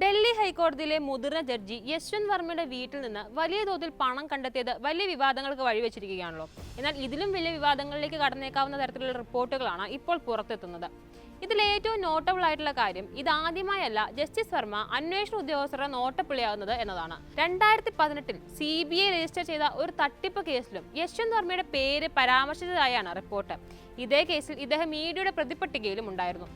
ഡൽഹി ഹൈക്കോടതിയിലെ മുതിർന്ന ജഡ്ജി യശ്വന്ത് വർമ്മയുടെ വീട്ടിൽ നിന്ന് വലിയ തോതിൽ പണം കണ്ടെത്തിയത് വലിയ വിവാദങ്ങൾക്ക് വഴിവെച്ചിരിക്കുകയാണല്ലോ. എന്നാൽ ഇതിലും വലിയ വിവാദങ്ങളിലേക്ക് കടന്നേക്കാവുന്ന തരത്തിലുള്ള റിപ്പോർട്ടുകളാണ് ഇപ്പോൾ പുറത്തെത്തുന്നത്. ഇതിൽ ഏറ്റവും നോട്ടബിൾ ആയിട്ടുള്ള കാര്യം ഇതാദ്യമായല്ല ജസ്റ്റിസ് വർമ്മ അന്വേഷണ ഉദ്യോഗസ്ഥരുടെ നോട്ടപ്പിളിയാകുന്നത് എന്നതാണ്. രണ്ടായിരത്തി പതിനെട്ടിൽ സി ബി ഐ രജിസ്റ്റർ ചെയ്ത ഒരു തട്ടിപ്പ് കേസിലും യശ്വന്ത് വർമ്മയുടെ പേര് പരാമർശിച്ചതായാണ് റിപ്പോർട്ട്. ഇതേ കേസിൽ ഇദ്ദേഹം മീഡിയയുടെ പ്രതിപട്ടികയിലും ഉണ്ടായിരുന്നു.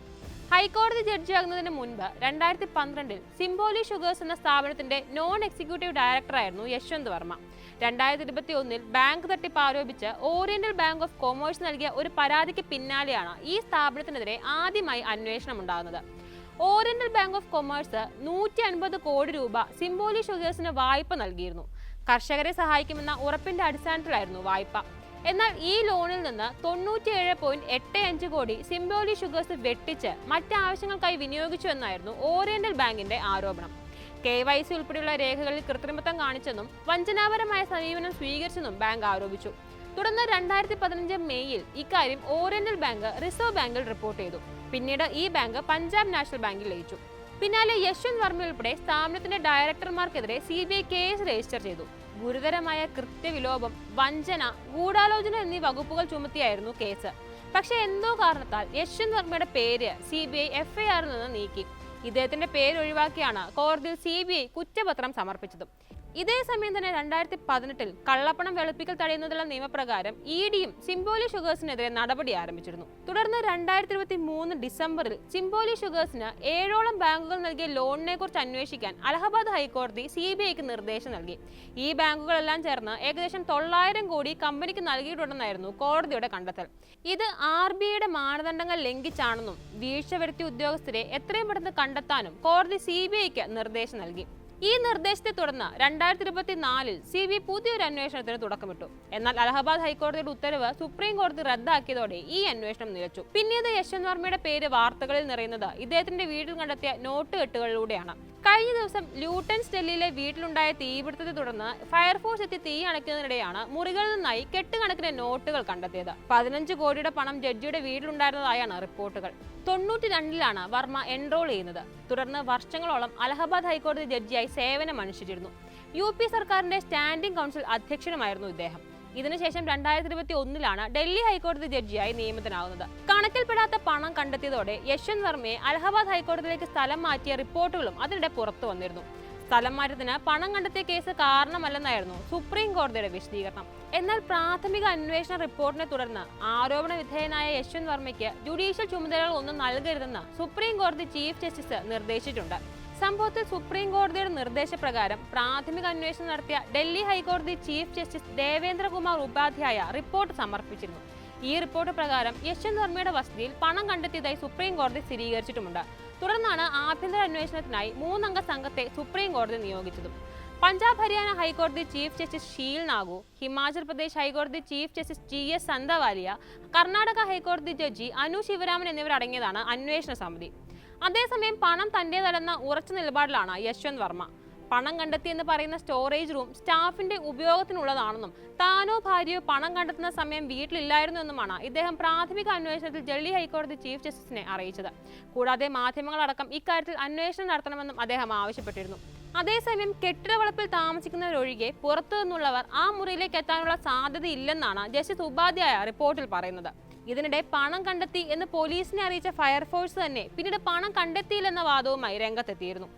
ഹൈക്കോടതി ജഡ്ജിയാകുന്നതിന് മുൻപ് രണ്ടായിരത്തി പന്ത്രണ്ടിൽ സിംബോലി ഷുഗേഴ്സ് എന്ന സ്ഥാപനത്തിന്റെ നോൺ എക്സിക്യൂട്ടീവ് ഡയറക്ടറായിരുന്നു യശ്വന്ത് വർമ്മ. രണ്ടായിരത്തി ഇരുപത്തി ഒന്നിൽ ബാങ്ക് തട്ടിപ്പ് ആരോപിച്ച് ഓറിയന്റൽ ബാങ്ക് ഓഫ് കൊമേഴ്സ് നൽകിയ ഒരു പരാതിക്ക് പിന്നാലെയാണ് ഈ സ്ഥാപനത്തിനെതിരെ ആദ്യമായി അന്വേഷണം ഉണ്ടാകുന്നത്. ഓറിയന്റൽ ബാങ്ക് ഓഫ് കൊമേഴ്സ് നൂറ്റി അൻപത് കോടി രൂപ സിംബോലി ഷുഗേഴ്സിന് വായ്പ നൽകിയിരുന്നു. കർഷകരെ സഹായിക്കുമെന്ന ഉറപ്പിന്റെ അടിസ്ഥാനത്തിലായിരുന്നു വായ്പ. എന്നാൽ ഈ ലോണിൽ നിന്ന് തൊണ്ണൂറ്റിയേഴ് പോയിന്റ് എട്ട് അഞ്ച് കോടി സിംബോലി ഷുഗേഴ്സ് വെട്ടിച്ച് മറ്റാവശ്യങ്ങൾക്കായി വിനിയോഗിച്ചു എന്നായിരുന്നു ഓറിയന്റൽ ബാങ്കിന്റെ ആരോപണം. കെ വൈ സി ഉൾപ്പെടെയുള്ള രേഖകളിൽ കൃത്രിമത്വം കാണിച്ചെന്നും വഞ്ചനാപരമായ സമീപനം സ്വീകരിച്ചെന്നും ബാങ്ക് ആരോപിച്ചു. തുടർന്ന് രണ്ടായിരത്തി പതിനഞ്ച് മെയ്യിൽ ഇക്കാര്യം ഓറിയന്റൽ ബാങ്ക് റിസർവ് ബാങ്കിൽ റിപ്പോർട്ട് ചെയ്തു. പിന്നീട് ഈ ബാങ്ക് പഞ്ചാബ് നാഷണൽ ബാങ്കിൽ ലയിച്ചു. പിന്നാലെ യശ്വന്ത് വർമ്മ ഉൾപ്പെടെ സ്ഥാപനത്തിന്റെ ഡയറക്ടർമാർക്കെതിരെ C B I case register ചെയ്തു. ഗുരുതരമായ കൃത്യവിലോപം വഞ്ചന ഗൂഢാലോചന എന്നീ വകുപ്പുകൾ ചുമത്തിയായിരുന്നു കേസ്. പക്ഷേ എന്തോ കാരണത്താൽ യശ്വന്ത് വർമ്മയുടെ പേര് സി ബി ഐ എഫ്ഐആറിൽ നിന്ന് നീക്കി. ഇദ്ദേഹത്തിന്റെ പേര് ഒഴിവാക്കിയാണ് കോടതിയിൽ സി ബി ഐ കുറ്റപത്രം സമർപ്പിച്ചത്. ഇതേ സമയം തന്നെ രണ്ടായിരത്തി പതിനെട്ടിൽ കള്ളപ്പണം വെളുപ്പിക്കൽ തടയുന്നതിനുള്ള നിയമപ്രകാരം ഇ ഡിയും ചിമ്പോലി ഷുഗേഴ്സിനെതിരെ നടപടി ആരംഭിച്ചിരുന്നു. തുടർന്ന് രണ്ടായിരത്തി ഇരുപത്തി മൂന്ന് ഡിസംബറിൽ ചിമ്പോലി ഷുഗേഴ്സിന് ഏഴോളം ബാങ്കുകൾ നൽകിയ ലോണിനെ കുറിച്ച് അന്വേഷിക്കാൻ അലഹബാദ് ഹൈക്കോടതി സി ബി ഐക്ക് നിർദ്ദേശം നൽകി. ഈ ബാങ്കുകളെല്ലാം ചേർന്ന് ഏകദേശം തൊള്ളായിരം കോടി കമ്പനിക്ക് നൽകിയിട്ടുണ്ടെന്നായിരുന്നു കോടതിയുടെ കണ്ടെത്തൽ. ഇത് ആർ ബി ഐയുടെ മാനദണ്ഡങ്ങൾ ലംഘിച്ചാണെന്നും വീഴ്ച വരുത്തിയ ഉദ്യോഗസ്ഥരെ എത്രയും പെട്ടെന്ന് കണ്ടെത്താനും കോടതി സി ബി ഐക്ക് നിർദ്ദേശം നൽകി. ഈ നിർദ്ദേശത്തെ തുടർന്ന് രണ്ടായിരത്തി ഇരുപത്തി നാലിൽ സി ബി പുതിയൊരു അന്വേഷണത്തിന് തുടക്കമിട്ടു. എന്നാൽ അലഹബാദ് ഹൈക്കോടതിയുടെ ഉത്തരവ് സുപ്രീം കോടതി റദ്ദാക്കിയതോടെ ഈ അന്വേഷണം നിലച്ചു. പിന്നീട് യശ്വന്ത് വർമ്മയുടെ പേര് വാർത്തകളിൽ നിറയുന്നത് ഇദ്ദേഹത്തിന്റെ വീട്ടിൽ കണ്ടെത്തിയ നോട്ട് കെട്ടുകളിലൂടെയാണ് കഴിഞ്ഞ ദിവസം ലൂട്ടൻസ് ഡൽഹിയിലെ വീട്ടിലുണ്ടായ തീപിടുത്തത്തെ തുടർന്ന് ഫയർഫോഴ്സ് എത്തി തീ അണയ്ക്കുന്നതിനിടെയാണ് മുറികളിൽ നിന്നായി കെട്ടുകണക്കിന് നോട്ടുകൾ കണ്ടെത്തിയത്. പതിനഞ്ച് കോടിയുടെ പണം ജഡ്ജിയുടെ വീട്ടിലുണ്ടായിരുന്നതായാണ് റിപ്പോർട്ടുകൾ. തൊണ്ണൂറ്റി രണ്ടിലാണ് വർമ്മ എൻറോൾ ചെയ്യുന്നത്. തുടർന്ന് വർഷങ്ങളോളം അലഹബാദ് ഹൈക്കോടതി ജഡ്ജിയായി സേവനം അനുഷ്ഠിച്ചിരുന്നു യു പി സർക്കാരിന്റെ സ്റ്റാൻഡിംഗ് കൗൺസിൽ അധ്യക്ഷനുമായിരുന്നു ഇദ്ദേഹം. ഇതിനുശേഷം രണ്ടായിരത്തി ഇരുപത്തി ഒന്നിലാണ് ഡൽഹി ഹൈക്കോടതി ജഡ്ജിയായി നിയമിതനാകുന്നത്. കണക്കിൽപ്പെടാത്ത പണം കണ്ടെത്തിയതോടെ യശ്വന്ത് വർമ്മയെ അലഹബാദ് ഹൈക്കോടതിയിലേക്ക് സ്ഥലം മാറ്റിയ റിപ്പോർട്ടുകളും അതിനിടെ പുറത്തു വന്നിരുന്നു. സ്ഥലം മാറ്റത്തിന് പണം കണ്ടെത്തിയ കേസ് കാരണമല്ലെന്നായിരുന്നു സുപ്രീം കോടതിയുടെ വിശദീകരണം. എന്നാൽ പ്രാഥമിക അന്വേഷണ റിപ്പോർട്ടിനെ തുടർന്ന് ആരോപണ വിധേയനായ യശ്വന്ത് വർമ്മയ്ക്ക് ജുഡീഷ്യൽ ചുമതലകൾ ഒന്നും നൽകരുതെന്ന് സുപ്രീം കോടതി ചീഫ് ജസ്റ്റിസ് നിർദ്ദേശിച്ചിട്ടുണ്ട്. സംഭവത്തിൽ സുപ്രീം കോടതിയുടെ നിർദ്ദേശപ്രകാരം പ്രാഥമിക അന്വേഷണം നടത്തിയ ഡൽഹി ഹൈക്കോടതി chief justice Devendra Kumar Upadhyaya report സമർപ്പിച്ചിരുന്നു. ഈ റിപ്പോർട്ട് പ്രകാരം യശ്വന്ത് വർമ്മയുടെ വസതിയിൽ പണം കണ്ടെത്തിയതായി സുപ്രീം കോടതി സ്ഥിരീകരിച്ചിട്ടുമുണ്ട്. തുടർന്നാണ് ആഭ്യന്തര അന്വേഷണത്തിനായി മൂന്നംഗ സംഘത്തെ സുപ്രീം കോടതി നിയോഗിച്ചതും. പഞ്ചാബ് ഹരിയാന ഹൈക്കോടതി ചീഫ് ജസ്റ്റിസ് ഷീൽ നാഗു ഹിമാചൽ പ്രദേശ് ഹൈക്കോടതി chief justice G S Sandhawalia Karnataka ഹൈക്കോടതി ജഡ്ജി അനു ശിവരാമൻ എന്നിവരടങ്ങിയതാണ് അന്വേഷണ സമിതി. അതേസമയം പണം തന്റേതല്ലെന്ന ഉറച്ച നിലപാടിലാണ് യശ്വന്ത് വർമ്മ. പണം കണ്ടെത്തിയെന്ന് പറയുന്ന സ്റ്റോറേജ് റൂം സ്റ്റാഫിന്റെ ഉപയോഗത്തിനുള്ളതാണെന്നും താനോ ഭാര്യയോ പണം കണ്ടെത്തുന്ന സമയം വീട്ടിലില്ലായിരുന്നു എന്നുമാണ് ഇദ്ദേഹം പ്രാഥമിക അന്വേഷണത്തിൽ ഡൽഹി ഹൈക്കോടതി ചീഫ് ജസ്റ്റിസിനെ അറിയിച്ചത്. കൂടാതെ മാധ്യമങ്ങളടക്കം ഇക്കാര്യത്തിൽ അന്വേഷണം നടത്തണമെന്നും അദ്ദേഹം ആവശ്യപ്പെട്ടിരുന്നു. അതേസമയം കെട്ടിടവളപ്പിൽ താമസിക്കുന്നവരൊഴികെ പുറത്തു നിന്നുള്ളവർ ആ മുറിയിലേക്ക് എത്താനുള്ള സാധ്യതയില്ലെന്നാണ് ജസ്റ്റിസ് ഉപാധ്യായ റിപ്പോർട്ടിൽ പറയുന്നത്. ഇതിനിടെ പണം കണ്ടെത്തി എന്ന് പോലീസിനെ അറിയിച്ച ഫയർഫോഴ്സ് തന്നെ പിന്നീട് പണം കണ്ടെത്തിയില്ലെന്ന വാദവുമായി രംഗത്തെത്തിയിരുന്നു